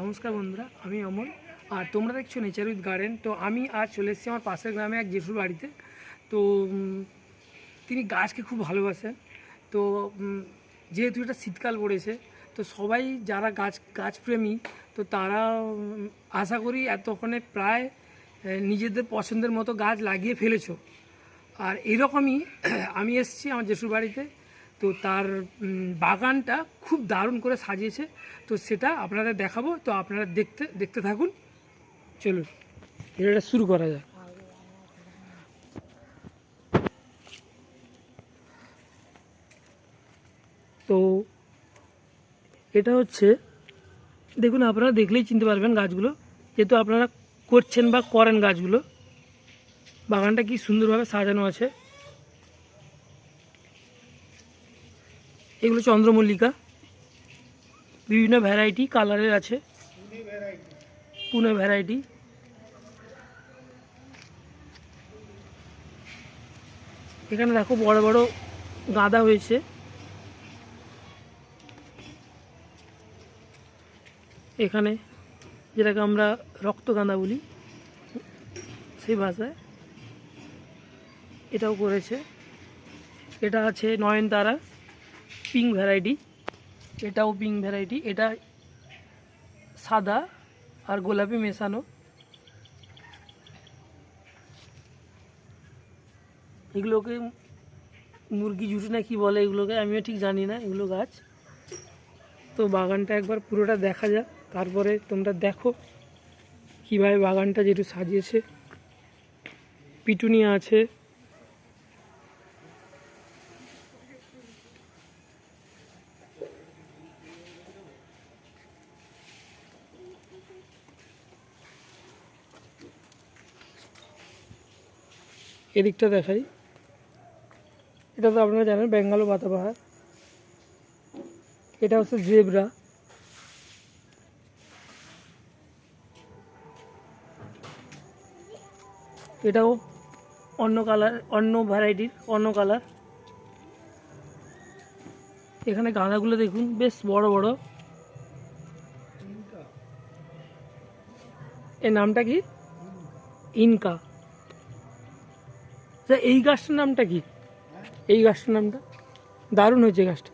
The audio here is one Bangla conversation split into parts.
নমস্কার বন্ধুরা, আমি অমল। আর তোমরা দেখছ নেচার উইথ গার্ডেন তো আমি আজ চলে এসেছি আমার পাশের গ্রামে এক জেঠুর বাড়িতে। তো তিনি গাছকে খুব ভালোবাসেন। তো যেহেতু এটা শীতকাল পড়েছে, তো সবাই যারা গাছ, গাছপ্রেমী, তো তারা আশা করি এতক্ষণে প্রায় নিজেদের পছন্দের মতো গাছ লাগিয়ে ফেলেছো। আর এরকমই আমি এসেছি আমার জেঠুর বাড়িতে। তো তার বাগানটা খুব দারুণ করে সাজিয়েছে। তো সেটা আপনাদের দেখাবো। তো আপনারা দেখতে দেখতে থাকুন। চলুন, এটা শুরু করা যাক। তো এটা হচ্ছে, দেখুন, আপনারা দেখলেই চিনতে পারবেন গাছগুলো। যেহেতু আপনারা করছেন বা করেন গাছগুলো, বাগানটা কি সুন্দরভাবে সাজানো আছে। এগুলো চন্দ্রমল্লিকা। বিভিন্ন ভ্যারাইটি কালারের আছে। পুনে ভ্যারাইটি এখানে দেখো বড় বড় গাঁদা হয়েছে। এখানে যেটাকে আমরা রক্তগাঁদা বলি, সেই ভাষায় এটাও করেছে। এটা আছে নয়নতারা। পিঙ্ক ভ্যারাইটি এটাও পিঙ্ক ভ্যারাইটি এটা সাদা আর গোলাপি মেশানো। এগুলোকে মুরগি জুটি না কি বলে এগুলোকে আমিও ঠিক জানি না, এগুলো গাছ। তো বাগানটা একবার পুরোটা দেখা যাক, তারপরে তোমরা দেখো কীভাবে বাগানটা যেটু সাজিয়েছে। পিটুনিয়া আছে। এদিকটা দেখাই। এটা তো আপনারা জানেন, বেঙ্গালো পাতাবাহার এটা হচ্ছে জেব্রা। এটাও অন্য কালার, অন্য ভ্যারাইটির, অন্য কালার। এখানে গাঁদাগুলো দেখুন, বেশ বড় বড়। এর নামটা কি? ইনকা। আচ্ছা এই গাছটার নামটা কি? এই গাছটার নামটা? দারুণ হয়েছে গাছটা।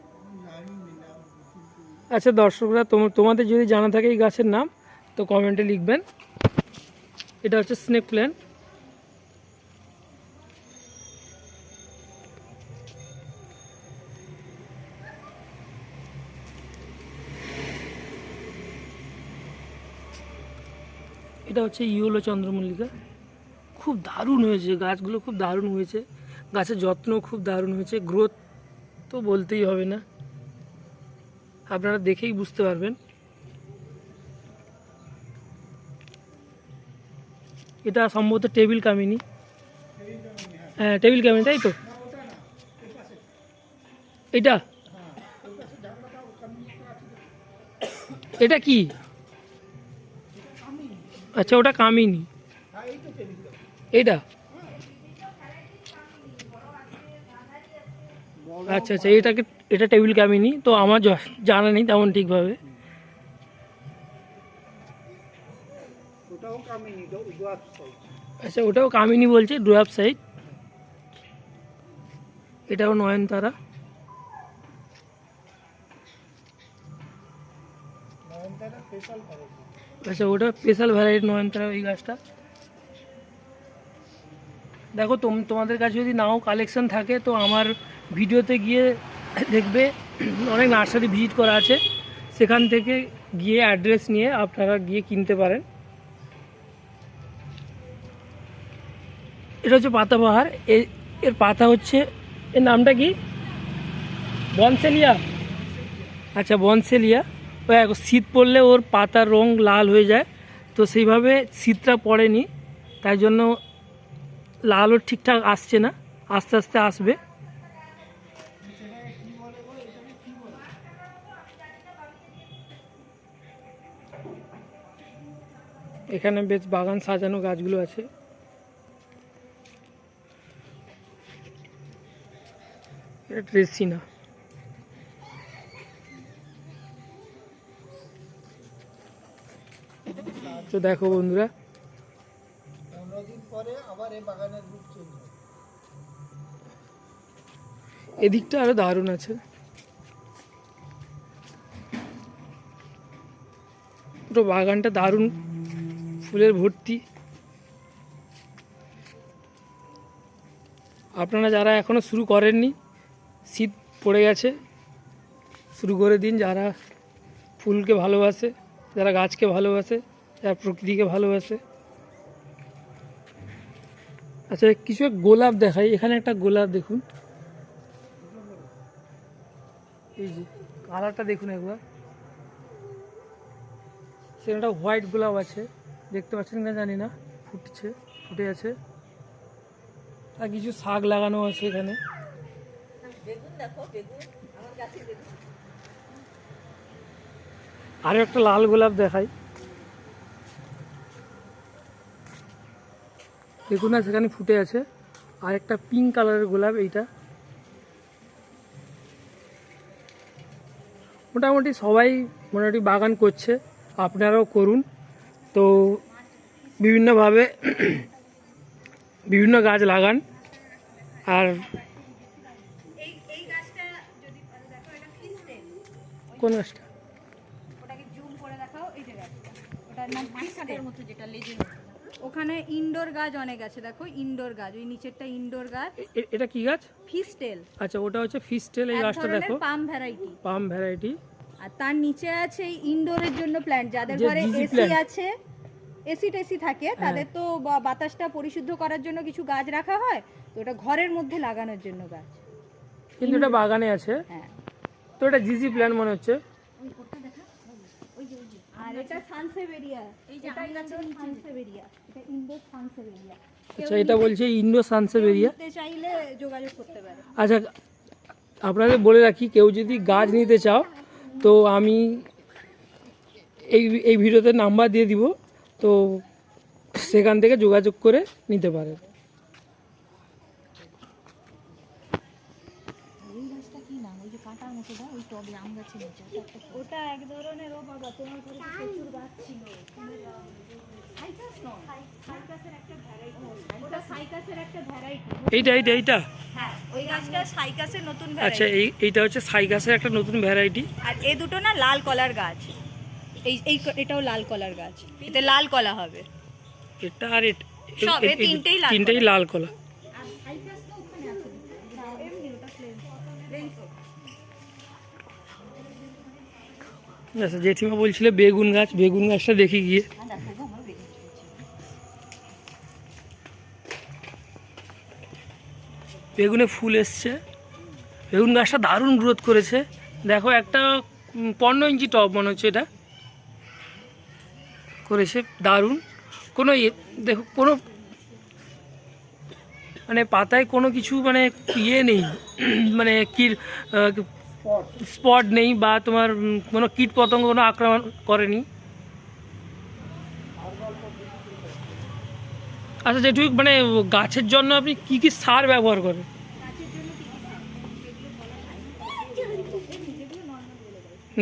আচ্ছা দর্শকরা তোমাদের যদি জানা থাকে এই গাছের নাম, তো কমেন্টে লিখবেন। এটা হচ্ছে স্নেক প্ল্যান্ট। এটা হচ্ছে ইউলো চন্দ্রমল্লিকা। খুব দারুণ হয়েছে, গাছগুলো খুব দারুণ হয়েছে, গাছের যত্ন খুব দারুণ হয়েছে গ্রোথ তো বলতেই হবে না। আপনারা দেখেই বুঝতে পারবেন। এটা সম্ভবত টেবিল কামিনি। হ্যাঁ টেবিল কামিনি, তাই তো? এটা? এটা কি? আচ্ছা ওটা কামিনি। এইটা? আচ্ছা আচ্ছা এটাকে এটা টেবিল কামিনি তো আমার জানা নেই তেমন ঠিকভাবে। আচ্ছা ওটাও কামিনি বলছে, ডুয়াব সাইড এটাও নয়নতারা। আচ্ছা ওটা স্পেশাল ভ্যারাইটি নয়নতারা ওই গাছটা। দেখো, তোম, তোমাদের কাছে যদি নাও কালেকশন থাকে, তো আমার ভিডিওতে গিয়ে দেখবে, অনেক নার্সারি ভিজিট করা আছে। সেখান থেকে গিয়ে অ্যাড্রেস নিয়ে আপনারা গিয়ে কিনতে পারেন। এটা হচ্ছে পাতাবাহার। এর পাতা হচ্ছে, এর নামটা কি? বনসেলিয়া। আচ্ছা বনসেলিয়া। ও শীত পড়লে ওর পাতার রং লাল হয়ে যায়, তো সেইভাবে শীতটা পড়েনি, তাই জন্য লালও ঠিকঠাক আসছে না, আস্তে আস্তে আসবে। এখানে বেশ বাগান সাজানো গাছগুলো আছে। তো দেখো বন্ধুরা পনেরো দিন পরে আবার এই বাগানের রূপ চেঞ্জ হয় এদিকটা আরও দারুণ আছে। পুরো বাগানটা দারুণ, ফুলের ভর্তি। আপনারা যারা এখনও শুরু করেননি, শীত পড়ে গেছে, শুরু করে দিন যারা ফুলকে ভালোবাসে, যারা গাছকে ভালোবাসে, যারা প্রকৃতিকে ভালোবাসে। আচ্ছা কিছু গোলাপ দেখাই। এখানে একটা গোলাপ দেখুন। এই যে, কালারটা দেখুন একবার। সেখানে একটা হোয়াইট গোলাপ আছে। দেখতে পাচ্ছেন না জানি না। ফুটছে, ফুটে আছে। আর কিছু শাক লাগানো আছে এখানে। আরও একটা লাল গোলাপ দেখাই। দেখুন না, সেখানে ফুটে আছে। আর একটা পিঙ্ক কালারের গোলাপ এইটা। মোটামুটি সবাই মোটামুটি বাগান করছে, আপনারাও করুন। তো বিভিন্নভাবে বিভিন্ন গাছ লাগান। আর কোন গাছটা? ওটাকে জুম করে দেখাও, এই যে গাছটা ওটার নাম যেটা লেজের ওখানে ইনডোর গাছ অনেক আছে দেখো ইনডোর গাছ ওই নিচেরটা ইনডোর গাছ। এটা কি গাছ? ফিস্টেল আচ্ছা ওটা হচ্ছে ফিস্টেল এই গাছটা দেখো। পাম ভ্যারাইটি পাম ভ্যারাইটি আর তার নিচে আছে ইনডোরের জন্য প্ল্যান্ট যাদের ঘরে এসি আছে এসি টেসি থাকে তাদের তো বাতাসটা পরিশুদ্ধ করার জন্য কিছু গাছ রাখা হয় তো ওটা ঘরের মধ্যে লাগানোর জন্য গাছ। কিন্তু এটা বাগানে আছে। হ্যাঁ। তো এটা জিজি প্ল্যান মনে হচ্ছে। আর এটা সানসেভেরিয়া এই যে এটা সানসেভেরিয়া এটা ইনডোর সানসেভেরিয়া আচ্ছা এটা বলছে ইন্ডো সানসেভেরিয়া নিতে চাইলে যোগাযোগ করতে পারে। আচ্ছা আপনাদের বলে রাখি কেউ যদি গাছ নিতে চাও তো আমি এই এই ভিডিওতে নাম্বার দিয়ে দিব তো সেখান থেকে যোগাযোগ করে নিতে পারেন ওটা এক ধরনের ও বাবা তোমার ঘরে প্রচুর গাছ ছিল। সাইকাস নয় সাইকাসের একটা ভ্যারাইটি ওটা সাইকাসের একটা ভ্যারাইটি এইটা এইটা এইটা? হ্যাঁ ওই গাছটা সাইকাসের নতুন আচ্ছা এই এইটা হচ্ছে সাইগাসের একটা নতুন ভ্যারাইটি আর এ দুটো না লাল কলার গাছ। এই এই এটাও লাল কলার গাছ। এতে লাল কলা হবে। এটা আর তিনটেই লাল কলা। আচ্ছা জেঠিমা বলছিল বেগুন গাছ, বেগুন গাছটা দেখি গিয়ে। বেগুনে ফুল এসছে। বেগুন গাছটা দারুণ গ্রোথ করেছে। দেখো, একটা পনেরো ইঞ্চি টব মনে হচ্ছে এটা। করেছে, দারুণ। কোনো ইয়ে- দেখো, কোনো মানে পাতায় কোনো কিছু মানে ইয়ে নেই। মানে কি স্পট। নেই বা তোমার কোনো কীট পতঙ্গ কোনো আক্রমণ করেনি? আচ্ছা যেটুকু মানে গাছের জন্য আপনি কি কি সার ব্যবহার করেন?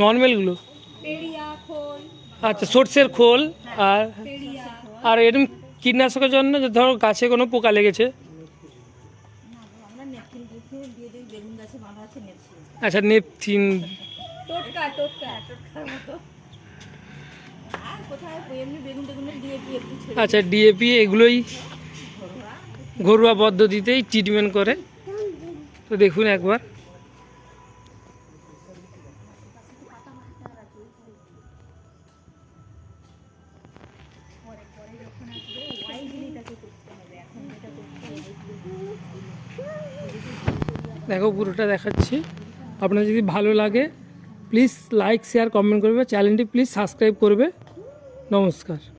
নর্মালগুলো? আচ্ছা সর্ষের খোল আর আর এরকম কীটনাশকের জন্য ধরো গাছে কোনো পোকা লেগেছে? আচ্ছা নেপথিন। টোটকা টোটকা টোটকার মতো। আচ্ছা ডিএপি এগুলোই ঘরোয়া পদ্ধতিতেই ট্রিটমেন্ট করে। তো দেখুন একবার। দেখো পুরোটা দেখাচ্ছি। আপনার যদি ভালো লাগে প্লিজ লাইক শেয়ার কমেন্ট করবে। চ্যানেলটি প্লিজ সাবস্ক্রাইব করবে। নমস্কার।